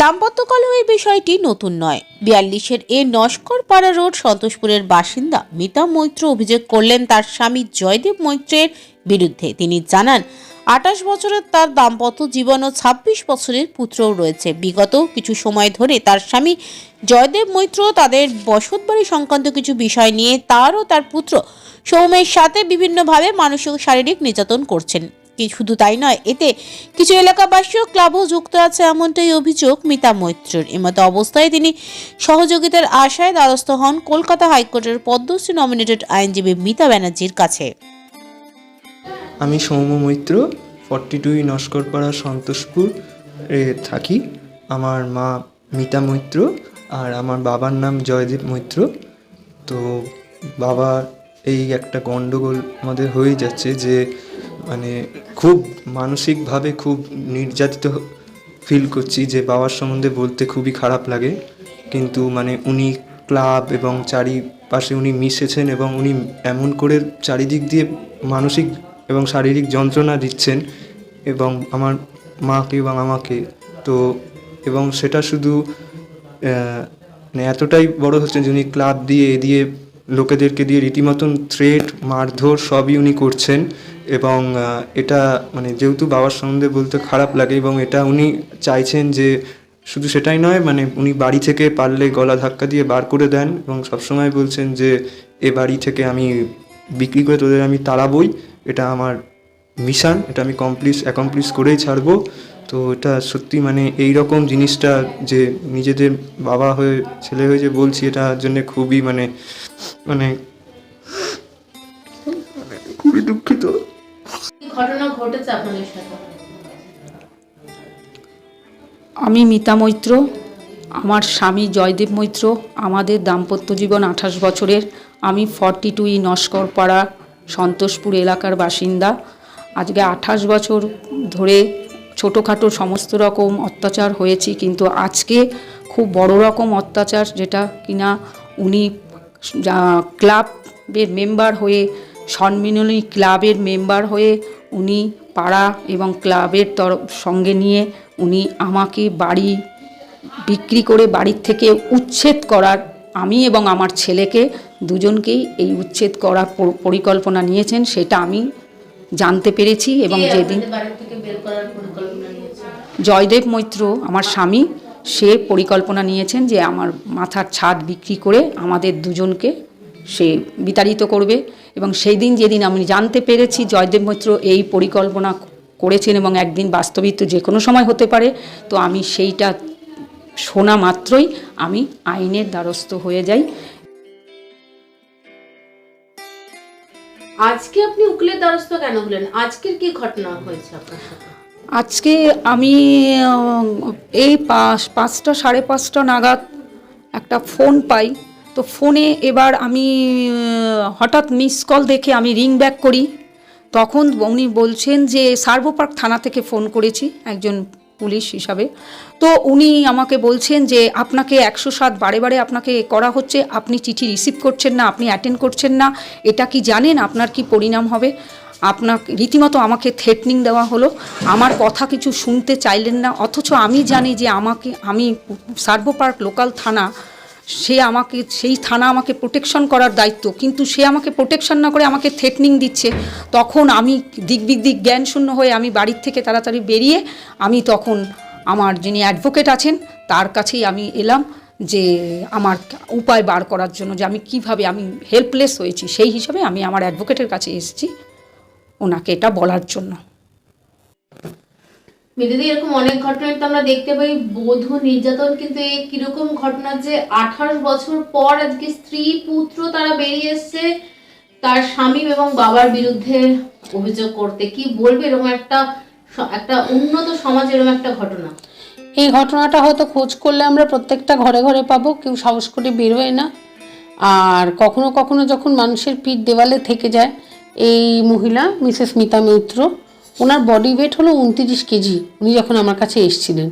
দাম্পত্য কলহের বিষয়টি নতুন নয়। বিয়াল্লিশের এ নস্কর পাড়া রোড সন্তোষপুরের বাসিন্দা মিতা মৈত্র অভিযোগ করলেন, তার স্বামী জয়দেব মৈত্রের বিরুদ্ধে। তিনি জানান আঠাশ বছরের তার দাম্পত্য জীবন ও ছাব্বিশ বছরের পুত্রও রয়েছে। বিগত কিছু সময় ধরে তার স্বামী জয়দেব মৈত্র তাদের বসতবাড়ি সংক্রান্ত কিছু বিষয় নিয়ে তার ও তার পুত্র সৌমের সাথে বিভিন্নভাবে মানসিক শারীরিক নির্যাতন করছেন। কি শুধু তাই নয়, এতে কিছু এলাকাবাসীও ক্লাবও যুক্ত আছে এমনটাই অভিযোগ মিতা মৈত্রের। এমতো অবস্থায় তিনি সহযোগিতার আশায় দ্বারস্থ হন কলকাতা হাইকোর্টের পদ্মশ্রী নমিনেটেড আইনজীবী মিতা ব্যানার্জির কাছে। আমি সৌম্য মৈত্র, ফর্টি টু নস্করপাড়া সন্তোষপুর থাকি। আমার মা মিতা মৈত্র আর আমার বাবার নাম জয়দেব মৈত্র। তো বাবার এই একটা গণ্ডগোল আমাদের হয়ে যাচ্ছে যে মানে খুব মানসিকভাবে খুব নির্যাতিত ফিল করছি যে বাবার সম্বন্ধে বলতে খুবই খারাপ লাগে। কিন্তু মানে উনি ক্লাব এবং চারিপাশে উনি মিশেছেন এবং উনি এমন করে চারিদিক দিয়ে মানসিক এবং শারীরিক যন্ত্রণা দিচ্ছেন এবং আমার মাকে এবং আমাকে। তো এবং সেটা শুধু মানে এতটাই বড় হচ্ছে যে উনি ক্লাব দিয়ে দিয়ে, লোকেদেরকে দিয়ে রীতিমতন থ্রেট মারধর সবই উনি করছেন। এবং এটা মানে যেহেতু বাবার সম্বন্ধে বলতে খারাপ লাগে এবং এটা উনি চাইছেন যে শুধু সেটাই নয় মানে উনি বাড়ি থেকে পারলে গলা ধাক্কা দিয়ে বার করে দেন এবং সবসময় বলছেন যে এ বাড়ি থেকে আমি বিক্রি করে তোদের আমি তাড়াবই, এটা আমার মিশন, এটা আমি কমপ্লিট অ্যাকমপ্লিশ করেই ছাড়বো। তো এটা সত্যি মানে এই রকম জিনিসটা যে নিজেদের বাবা হয়ে, ছেলে হয়ে যে বলছি এটার জন্য খুবই মানে মানে খুবই দুঃখিত। ঘটনা ঘটেছে আপনাদের সাথে? আমি মিতা মৈত্র, আমার স্বামী জয়দেব মৈত্র, আমাদের দাম্পত্য জীবন আঠাশ বছরের। আমি forty two E Naskarpara, Santoshpur এলাকার বাসিন্দা। আজকে আঠাশ বছর ধরে ছোটোখাটো সমস্ত রকম অত্যাচার হয়েছি, কিন্তু আজকে খুব বড় রকম অত্যাচার যেটা কিনা উনি ক্লাবের মেম্বার হয়ে সম্মিলনী ক্লাবের মেম্বার হয়ে উনি পাড়া এবং ক্লাবের তরফ সঙ্গে নিয়ে উনি আমাকে বাড়ি বিক্রি করে বাড়ির থেকে উচ্ছেদ করার আমি এবং আমার ছেলেকে দুজনকেই এই উচ্ছেদ করার পরিকল্পনা নিয়েছেন সেটা আমি জানতে পেরেছি এবং যেদিন জয়দেব মৈত্র আমার স্বামী সে পরিকল্পনা নিয়েছেন যে আমার মাথার ছাদ বিক্রি করে আমাদের দুজনকে সে বিতাড়িত করবে এবং সেই দিন যেদিন আমি জানতে পেরেছি জয়দেব মৈত্র এই পরিকল্পনা করেছেন এবং একদিন বাস্তবিত যে কোনো সময় হতে পারে তো আমি সেইটা শোনা মাত্রই আমি আইনের দ্বারস্থ হয়ে যাই। আজকে আপনি উকিলের দ্বারস্থ কেন হলেন? আজকের কি ঘটনা হয়েছে আপনার সাথে? আজকে আমি এই পাঁচটা সাড়ে পাঁচটা নাগাদ একটা ফোন পাই। তো ফোনে এবার আমি হঠাৎ মিস কল দেখে আমি রিং ব্যাক করি। তখন উনি বলছেন যে সার্ভো পার্ক থানা থেকে ফোন করেছি একজন পুলিশ হিসাবে। তো উনি আমাকে বলছেন যে, আপনাকে একশো সাত বারে বারে আপনাকে করা হচ্ছে, আপনি চিঠি রিসিভ করছেন না, আপনি অ্যাটেন্ড করছেন না, এটা কি জানেন? আপনার কি পরিণাম হবে? আপনার রীতিমতো আমাকে থ্রেটনিং দেওয়া হলো। আমার কথা কিছু শুনতে চাইলেন না, অথচ আমি জানি যে আমাকে, আমি সার্ভো পার্ক লোকাল থানা সে আমাকে, সেই থানা আমাকে প্রোটেকশন করার দায়িত্ব। কিন্তু সে আমাকে প্রোটেকশন না করে আমাকে থ্রেটনিং দিচ্ছে। তখন আমি দিক দিক জ্ঞান শূন্য হয়ে আমি বাড়ির থেকে তাড়াতাড়ি বেরিয়ে আমি তখন আমার যিনি অ্যাডভোকেট আছেন, তার কাছেই আমি এলাম যে আমার উপায় বার করার জন্য যে আমি কীভাবে আমি হেল্পলেস হয়েছি। সেই হিসাবে আমি আমার অ্যাডভোকেটের কাছে এসেছি ওনাকে এটা বলার জন্য। দিদি এরকম অনেক ঘটনায় তো আমরা দেখতে পাই বধূ নির্যাতন, কিন্তু এই কীরকম ঘটনা যে আঠাশ বছর পর আজকে স্ত্রী পুত্র তারা বেরিয়ে এসছে, তার স্বামী এবং বাবার বিরুদ্ধে অভিযোগ করতে। কি বলবে এরকম একটা একটা উন্নত সমাজ এরকম একটা ঘটনা? এই ঘটনাটা হয়তো খোঁজ করলে আমরা প্রত্যেকটা ঘরে ঘরে পাবো, কেউ সাহস করে বেরোয় না। আর কখনো কখনো যখন মানুষের পিঠ দেওয়ালে থেকে যায়, এই মহিলা, মিসেস মিতা মৈত্র ওনার বডি ওয়েট হলো উনতিরিশ কেজি, উনি যখন আমার কাছে এসেছিলেন।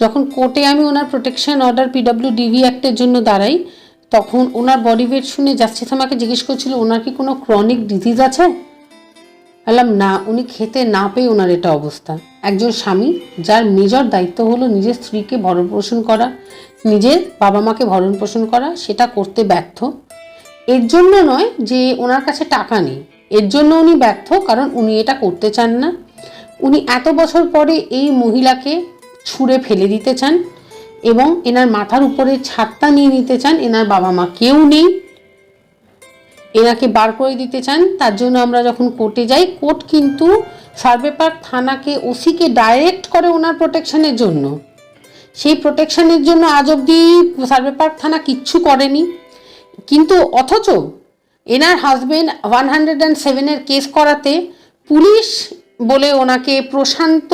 যখন কোর্টে আমি ওনার প্রোটেকশন অর্ডার পিডাব্লিউ ডিভি অ্যাক্টের জন্য দাঁড়াই, তখন ওনার বডি ওয়েট শুনে জাস্টিস আমাকে জিজ্ঞেস করছিল, ওনার কি কোনো ক্রনিক ডিজিজ আছে? বললাম, না, উনি খেতে না পেয়ে ওনার এটা অবস্থা। একজন স্বামী, যার মেজর দায়িত্ব হলো নিজের স্ত্রীকে ভরণ পোষণ করা, নিজের বাবা মাকে ভরণ পোষণ করা, সেটা করতে ব্যর্থ। এর জন্য নয় যে ওনার কাছে টাকা নেই। এর জন্য উনি ব্যর্থ, কারণ উনি এটা করতে চান না। উনি এত বছর পরে এই মহিলাকে ছুঁড়ে ফেলে দিতে চান এবং এনার মাথার উপরে ছাদটা নিয়ে নিতে চান। এনার বাবা মা কেউ নেই। এনাকে বার করে দিতে চান। তার জন্য আমরা যখন কোর্টে যাই, কোর্ট কিন্তু সার্ভে পার্ক থানাকে ওসিকে ডাইরেক্ট করে ওনার প্রোটেকশনের জন্য। সেই প্রোটেকশনের জন্য আজ অবধি সার্ভে পার্ক থানা কিচ্ছু করেনি। কিন্তু অথচ এনার হাজবেন্ড ওয়ান হান্ড্রেড অ্যান্ড সেভেনের কেস করাতে পুলিশ বলে ওনাকে প্রশান্ত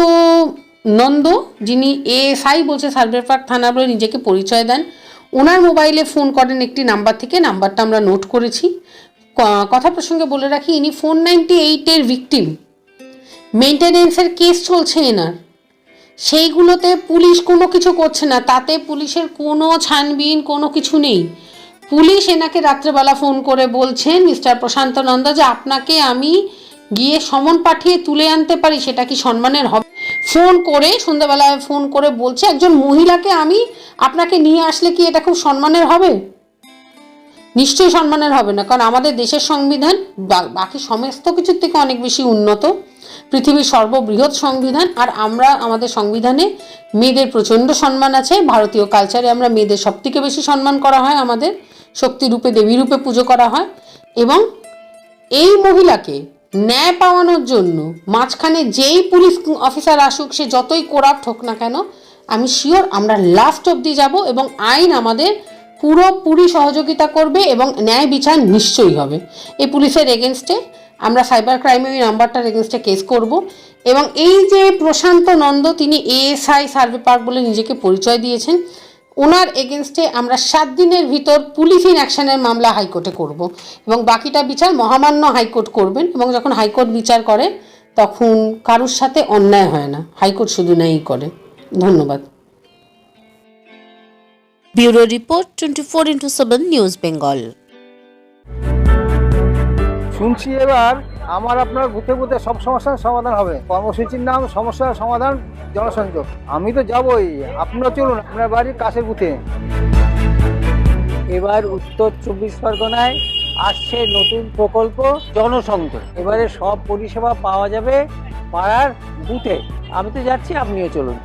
নন্দ, যিনি এএসআই বলছে সার্ভে পার্ক থানা বলে নিজেকে পরিচয় দেন, ওনার মোবাইলে ফোন করেন একটি নাম্বার থেকে নাম্বারটা আমরা নোট করেছি। কথা প্রসঙ্গে বলে রাখি, ইনি ফোর নাইনটি এইটের ভিকটিম মেনটেনেন্সের কেস চলছে এনার। সেইগুলোতে পুলিশ কোনো কিছু করছে না, তাতে পুলিশের কোনো ছানবিন, কোনো কিছু নেই। পুলিশ এনাকে রাত্রেবেলা ফোন করে বলছেন মিস্টার প্রশান্ত নন্দা যে আপনাকে আমি গিয়ে সমন পাঠিয়ে তুলে আনতে পারি, সেটা কি সম্মানের হবে? ফোন করে, সন্ধ্যাবেলায় ফোন করে বলছে, একজন মহিলাকে আমি আপনাকে নিয়ে আসলে কি এটা খুব সম্মানের হবে? নিশ্চয়ই সম্মানের হবে না, কারণ আমাদের দেশের সংবিধান বাকি সমস্ত কিছুর থেকে অনেক বেশি উন্নত। পৃথিবীর সর্ববৃহৎ সংবিধান, আর আমরা আমাদের সংবিধানে মেয়েদের প্রচণ্ড সম্মান আছে। ভারতীয় কালচারে আমরা মেয়েদের সব থেকে বেশি সম্মান করা হয় আমাদের। শক্তিরূপে দেবীরূপে পুজো করা হয় এবং এই মহিলাকে ন্যায় পাওয়ানোর জন্য মাঝখানে যেই পুলিশ অফিসার আসুক, সে যতই কোরাপ্ট হোক না কেন, আমি শিওর আমরা লাস্ট অবধি যাব এবং আইন আমাদের পুরোপুরি সহযোগিতা করবে এবং ন্যায় বিচার নিশ্চয়ই হবে। এই পুলিশের এগেনস্টে আমরা সাইবার ক্রাইমে ওই নাম্বারটার এগেনস্টে কেস করব এবং এই যে প্রশান্ত নন্দ, তিনি এএসআই সার্ভে পার্ক বলে নিজেকে পরিচয় দিয়েছেন ওনার এগেনস্টে আমরা সাত দিনের ভিতর পুলিশ ইন অ্যাকশনের মামলা হাইকোর্টে করব এবং বাকিটা বিচার মহামান্য হাইকোর্ট করবেন এবং যখন হাইকোর্ট বিচার করে তখন কারুর সাথে অন্যায় হয় না। হাইকোর্ট শুধু ন্যায়ই করে। ধন্যবাদ। Bureau report twenty four into seven news Bengal. শুনছি এবার আমার আপনার বুথে বুথে সব সমস্যার সমাধান হবে। কর্মসূচির নাম সমস্যার সমাধান, জনসংযোগ। আমি তো যাবই। আপনারা চলুন আপনার বাড়ির কাছের বুথে। এবার উত্তর চব্বিশ পরগনায় আসছে নতুন প্রকল্প, জনসংযোগ। এবারে সব পরিষেবা পাওয়া যাবে পাড়ার বুথে। আমি তো যাচ্ছি, আপনিও চলুন।